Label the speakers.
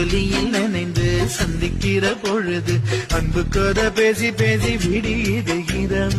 Speaker 1: ஒலியில் நினைந்து சந்திக்கிற பொழுது அன்பு கதை பேசி பேசி விடியுது இரவு.